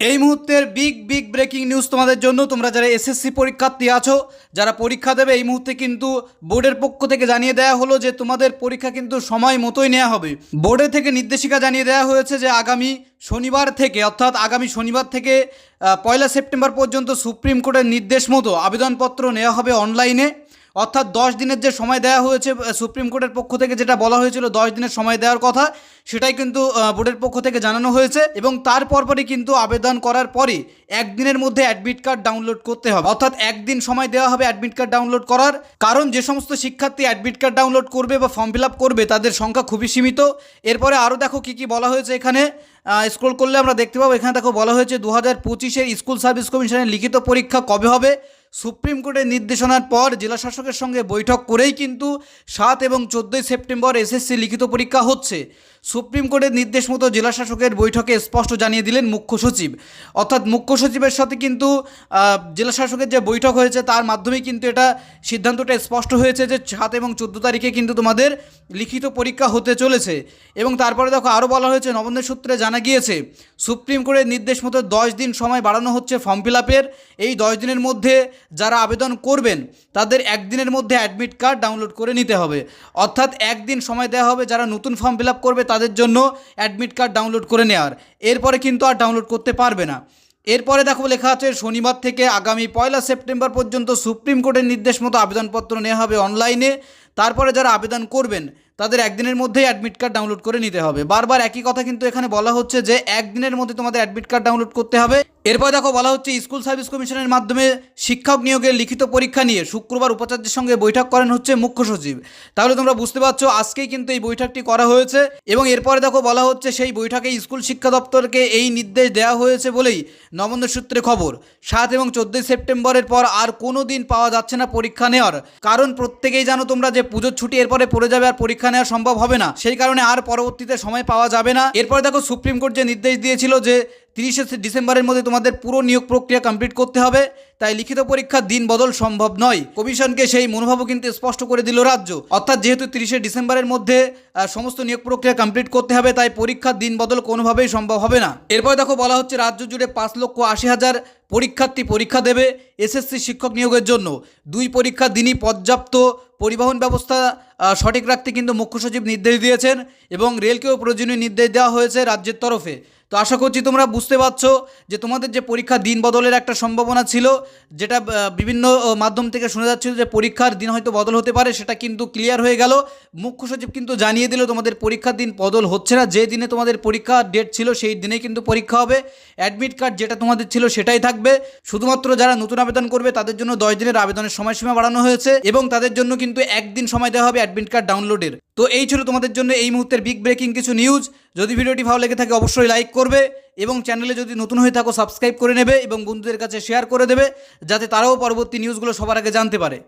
এই মুহূর্তের big big breaking news তোমাদের জন্য। তোমরা যারা এসএসসি পরীক্ষার্থী আছো, যারা পরীক্ষা দেবে, এই মুহূর্তে কিন্তু বোর্ডের পক্ষ থেকে জানিয়ে দেওয়া হলো যে তোমাদের পরীক্ষা কিন্তু সময় মতোই নেওয়া হবে। বোর্ডের থেকে নির্দেশিকা জানিয়ে দেওয়া হয়েছে যে আগামী শনিবার থেকে, অর্থাৎ আগামী শনিবার থেকে পয়লা সেপ্টেম্বর পর্যন্ত সুপ্রিম কোর্টের নির্দেশ মতো আবেদনপত্র নেওয়া হবে অনলাইনে। অর্থাৎ দশ দিনের যে সময় দেওয়া হয়েছে সুপ্রিম কোর্টের পক্ষ থেকে যেটা বলা হয়েছিল, দশ দিনের সময় দেওয়ার কথা সেটাই কিন্তু বোর্ডের পক্ষ থেকে জানানো হয়েছে এবং তার পরপরই কিন্তু আবেদন করার পরে একদিনের মধ্যে অ্যাডমিট কার্ড ডাউনলোড করতে হবে। অর্থাৎ একদিন সময় দেওয়া হবে অ্যাডমিট কার্ড ডাউনলোড করার। কারণ যে সমস্ত শিক্ষার্থী অ্যাডমিট কার্ড ডাউনলোড করবে বা ফর্ম ফিল করবে, তাদের সংখ্যা খুবই সীমিত। এরপরে আরও দেখো কী কী বলা হয়েছে এখানে। স্ক্রোল করলে আমরা দেখতে পাবো, এখানে দেখো বলা হয়েছে দু হাজার পঁচিশের স্কুল সার্ভিস কমিশনের লিখিত পরীক্ষা কবে হবে? সুপ্রিম কোর্টের নির্দেশনার পর জেলা শাসকের সঙ্গে বৈঠক করেই কিন্তু সাত এবং চোদ্দোই সেপ্টেম্বর এসএসসি লিখিত পরীক্ষা হচ্ছে। সুপ্রিম কোর্টের নির্দেশ মতো জেলা শাসকের বৈঠকে স্পষ্ট জানিয়ে দিলেন মুখ্য সচিব। অর্থাৎ মুখ্য সচিবের সাথে কিন্তু আহ, জেলা শাসকের যে বৈঠক হয়েছে তার মাধ্যমে কিন্তু এটা সিদ্ধান্তটা স্পষ্ট হয়েছে যে সাত এবং চোদ্দ তারিখে কিন্তু তোমাদের লিখিত পরীক্ষা হতে চলেছে। এবং তারপরে দেখো আরও বলা হয়েছে নবন্দের সূত্রে জানা গিয়েছে সুপ্রিম কোর্টের নির্দেশ মতো দশ দিন সময় বাড়ানো হচ্ছে ফর্ম ফিল আপের এই দশ দিনের মধ্যে যারা আবেদন করবেন তাদের একদিনের মধ্যে অ্যাডমিট কার্ড ডাউনলোড করে নিতে হবে। অর্থাৎ একদিন সময় দেওয়া হবে যারা নতুন ফর্ম ফিল আপ করবে তাদের জন্য অ্যাডমিট কার্ড ডাউনলোড করে নেওয়ার এরপরে কিন্তু আর ডাউনলোড করতে পারবে না। এরপরে দেখো লেখা আছে, শনিবার থেকে আগামী পয়লা সেপ্টেম্বর পর্যন্ত সুপ্রিম কোর্টের নির্দেশ মতো আবেদনপত্র নেওয়া হবে অনলাইনে তারপরে যারা আবেদন করবেন তাদের একদিনের মধ্যেই অ্যাডমিট কার্ড ডাউনলোড করে নিতে হবে। বারবার একই কথা কিন্তু এখানে বলা হচ্ছে যে, একদিনের মধ্যে তোমাদের অ্যাডমিট কার্ড ডাউনলোড করতে হবে। এরপর দেখো বলা হচ্ছে, স্কুল সার্ভিস কমিশনের মাধ্যমে শিক্ষক নিয়োগের লিখিত পরীক্ষা নিয়ে শুক্রবার উপাচার্যের সঙ্গে বৈঠক করেন হচ্ছে মুখ্য সচিব। তাহলে তোমরা বুঝতে পারছ, আজকেই কিন্তু এই বৈঠকটি করা হয়েছে এবং এরপরে দেখো বলা হচ্ছে, সেই বৈঠকে স্কুল শিক্ষা দপ্তরকে এই নির্দেশ দেওয়া হয়েছে বলেই নবন্দ সূত্রে খবর। সাত এবং চোদ্দোই সেপ্টেম্বরের পর আর কোনো দিন পাওয়া যাচ্ছে না পরীক্ষা নেওয়ার। কারণ প্রত্যেকেই জানো তোমরা যে পুজোর ছুটি এরপরে পড়ে যাবে আর পরীক্ষা নেওয়া সম্ভব হবে না, সেই কারণে আর পরবর্তীতে সময় পাওয়া যাবে না। এরপরে দেখো, সুপ্রিম কোর্ট যে নির্দেশ দিয়েছিল যে তিরিশে ডিসেম্বরের মধ্যে তোমাদের পুরো নিয়োগ প্রক্রিয়া কমপ্লিট করতে হবে, তাই লিখিত পরীক্ষার দিন বদল সম্ভব নয়। কমিশনকে সেই মনোভাবও কিন্তু স্পষ্ট করে দিল রাজ্য। অর্থাৎ যেহেতু তিরিশে ডিসেম্বরের মধ্যে সমস্ত নিয়োগ প্রক্রিয়া কমপ্লিট করতে হবে, তাই পরীক্ষার দিন বদল কোনোভাবেই সম্ভব হবে না। এরপর দেখো, বলা হচ্ছে, রাজ্য জুড়ে পাঁচ লক্ষ আশি হাজার পরীক্ষার্থী পরীক্ষা দেবে এসএসসি শিক্ষক নিয়োগের জন্য। দুই পরীক্ষার দিনই পর্যাপ্ত পরিবহন ব্যবস্থা সঠিক রাখতে কিন্তু মুখ্য সচিব নির্দেশ দিয়েছেন এবং রেলকেও প্রয়োজনীয় নির্দেশ দেওয়া হয়েছে রাজ্যের তরফে। তো আশা করছি তোমরা বুঝতে পারছ যে তোমাদের যে পরীক্ষা দিন বদলের একটা সম্ভাবনা ছিল, যেটা বিভিন্ন মাধ্যম থেকে শোনা যাচ্ছিল যে পরীক্ষার দিন হয়তো বদল হতে পারে, সেটা কিন্তু ক্লিয়ার হয়ে গেল। মুখ্য সচিব কিন্তু জানিয়ে দিল, তোমাদের পরীক্ষার দিন বদল হচ্ছে না। যে দিনে তোমাদের পরীক্ষা ডেট ছিল, সেই দিনেই কিন্তু পরীক্ষা হবে। অ্যাডমিট কার্ড যেটা তোমাদের ছিল, সেটাই থাকবে। শুধুমাত্র যারা নতুন আবেদন করবে, তাদের জন্য দশ দিনের আবেদনের সময়সীমা বাড়ানো হয়েছে এবং তাদের জন্য কিন্তু একদিন সময় দেওয়া হবে অ্যাডমিট কার্ড ডাউনলোডের তো এই ছিল তোমাদের জন্য এই মুহূর্তের বিগ ব্রেকিং কিছু নিউজ যদি ভিডিওটি ভালো লেগে থাকে, অবশ্যই লাইক করবে এবং চ্যানেলে যদি নতুন হয়ে থাকো সাবস্ক্রাইব করে নেবে এবং বন্ধুদের কাছে শেয়ার করে দেবে, যাতে তারাও পরবর্তী নিউজগুলো সবার আগে জানতে পারে।